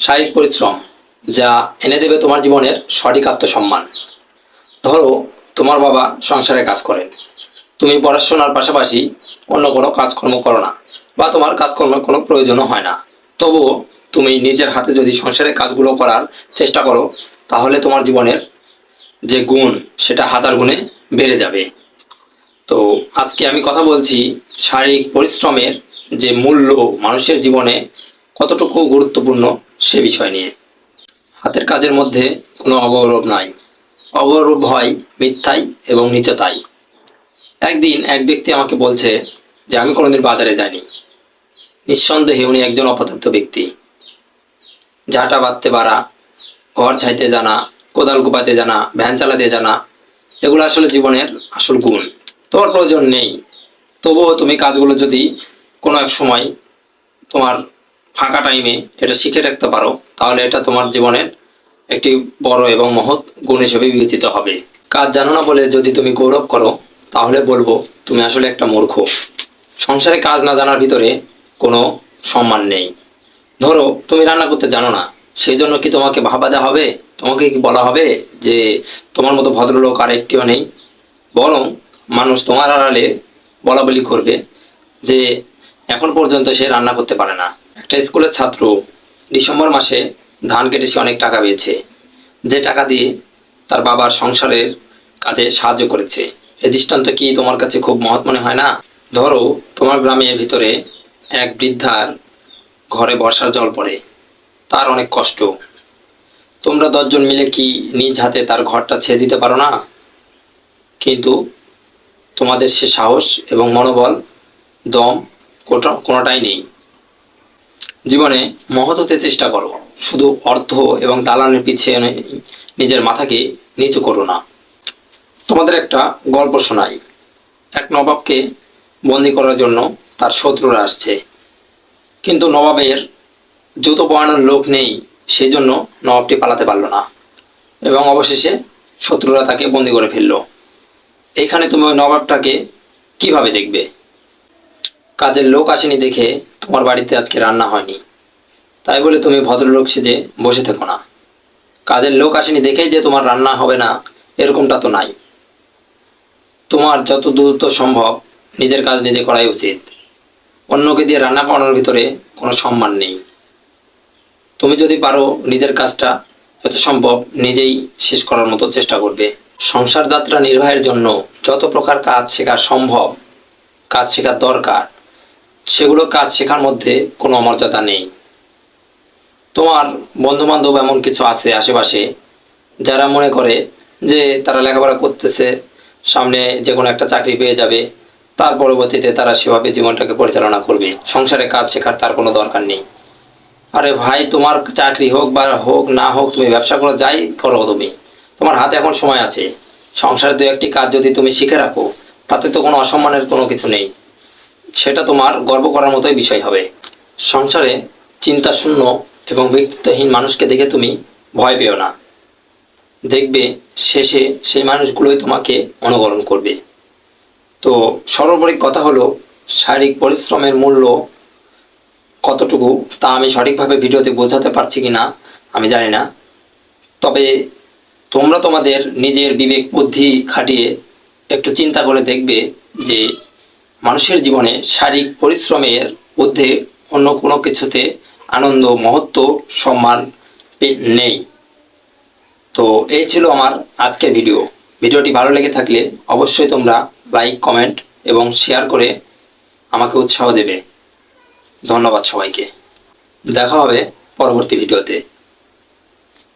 শারীরিক পরিশ্রম, যা এনে দেবে তোমার জীবনের সঠিক আত্মসম্মান। ধরো, তোমার বাবা সংসারে কাজ করেন তুমি পড়াশোনার পাশাপাশি অন্য কোনো কাজকর্ম করো না, বা তোমার কাজকর্মের কোনো প্রয়োজনও হয় না। তবুও তুমি নিজের হাতে যদি সংসারের কাজগুলো করার চেষ্টা করো, তাহলে তোমার জীবনের যে গুণ, সেটা হাজার গুণে বেড়ে যাবে। তো আজকে আমি কথা বলছি শারীরিক পরিশ্রমের যে মূল্য মানুষের জীবনে কতটুকু গুরুত্বপূর্ণ সে বিষয় নিয়ে। হাতের কাজের মধ্যে কোনো অগৌরব নাই। অগৌরব হয় মিথ্যাই এবং নিচতাই। একদিন এক ব্যক্তি আমাকে বলছে যে, আমি কোনোদিন বাজারে যাইনি। নিঃসন্দেহে উনি একজন অপদার্থ ব্যক্তি। ঝাঁটা বাঁধতে পারা ঘর ছাইতে জানা, কোদাল কোপাতে জানা, ভ্যান চালাতে জানা, এগুলো আসলে জীবনের আসল গুণ। তোমার প্রয়োজন নেই। তবুও তুমি কাজগুলো যদি কোনো এক সময় তোমার ফাঁকা টাইমে এটা শিখে রাখতে পারো, তাহলে এটা তোমার জীবনের একটি বড় এবং মহৎ গুণ হিসেবে বিবেচিত হবে। কাজ জানো না বলে যদি তুমি গৌরব করো, তাহলে বলব তুমি আসলে একটা মূর্খ। সংসারে কাজ না জানার ভিতরে কোনো সম্মান নেই। ধরো, তুমি রান্না করতে জানো না সেই জন্য কি তোমাকে ভাবা দেওয়া হবে? তোমাকে কি বলা হবে যে তোমার মতো ভদ্রলোক আর একটিও নেই? বরং মানুষ তোমার আড়ালে বলা বলি করবে যে এখন পর্যন্ত সে রান্না করতে পারে না। একটা স্কুলের ছাত্র ডিসেম্বর মাসে ধান কেটে সে অনেক টাকা পেয়েছে। যে টাকা দিয়ে তার বাবার সংসারের কাজে সাহায্য করেছে। এ দৃষ্টান্ত কি তোমার কাছে খুব মহৎ মনে হয় না? ধরো, তোমার গ্রামের ভিতরে এক বৃদ্ধার ঘরে বর্ষার জল পড়ে। তার অনেক কষ্ট। তোমরা দশজন মিলে কি নিজ হাতে তার ঘরটা ছেড়ে দিতে পারো না? কিন্তু তোমাদের সে সাহস এবং মনোবল, দম কোনোটাই নেই। জীবনে মহৎ হতে চেষ্টা করো। শুধু অর্থ এবং দালানের পিছিয়ে নিজের মাথাকে নিচু করো না। তোমাদের একটা গল্প শোনাই। এক নবাবকে বন্দি করার জন্য তার শত্রুরা আসছে। কিন্তু নবাবের জুতো পরানোর লোক নেই সেই জন্য নবাবটি পালাতে পারল না। এবং অবশেষে শত্রুরা তাকে বন্দি করে ফেলল। এখানে তুমি ওই নবাবটাকে কীভাবে দেখবে? কাজের লোক আসেনি দেখে তোমার বাড়িতে আজকে রান্না হয়নি। তাই বলে তুমি ভদ্রলোক সেজে বসে থেকো না। কাজের লোক আসেনি দেখেই যে তোমার রান্না হবে না, এরকমটা তো নাই। তোমার যত দ্রুত সম্ভব নিজের কাজ নিজে করাই উচিত। অন্যকে দিয়ে রান্না করানোর ভিতরে কোনো সম্মান নেই। তুমি যদি পারো নিজের কাজটা যত সম্ভব নিজেই শেষ করার মতো চেষ্টা করবে। সংসার যাত্রা নির্বাহের জন্য যত প্রকার কাজ শেখা সম্ভব, কাজ শেখার দরকার। সেগুলো কাজ শেখার মধ্যে কোনো অমর্যাদা নেই। তোমার বন্ধু বান্ধব এমন কিছু আছে আশেপাশে, যারা মনে করে যে তারা লেখাপড়া করতেছে, সামনে যে কোনো একটা চাকরি পেয়ে যাবে, তার পরবর্তীতে তারা সেভাবে জীবনটাকে পরিচালনা করবে। সংসারে কাজ শেখার তার কোনো দরকার নেই। আরে ভাই, তোমার চাকরি হোক বা হোক না হোক, তুমি ব্যবসা করো, যাই করো তুমি। তোমার হাতে এখন সময় আছে। সংসারে দু একটি কাজ যদি তুমি শিখে রাখো, তাতে তো কোনো অসম্মানের কোনো কিছু নেই। সেটা তোমার গর্ব করার মতোই বিষয় হবে। সংসারে চিন্তা শূন্য এবং ব্যক্তিত্বহীন মানুষকে দেখে তুমি ভয় পেও না। দেখবে শেষে সেই মানুষগুলোই তোমাকে অনুকরণ করবে। তো সর্বোপরি কথা হলো, শারীরিক পরিশ্রমের মূল্য কতটুকু তা আমি সঠিকভাবে ভিডিওতে বোঝাতে পারছি কি না আমি জানি না। তবে তোমরা তোমাদের নিজের বিবেক বুদ্ধি খাটিয়ে একটু চিন্তা করে দেখবে যে মানুষের জীবনে শারীরিক পরিশ্রমের ঊর্ধ্বে অন্য কোনো কিছুতে আনন্দ, মহত্ব, সম্মান নেই। তো এই ছিল আমার আজকের ভিডিও। ভিডিওটি ভালো লেগে থাকলে অবশ্যই তোমরা লাইক, কমেন্ট এবং শেয়ার করে আমাকে উৎসাহ দেবে। ধন্যবাদ সবাইকে। দেখা হবে পরবর্তী ভিডিওতে।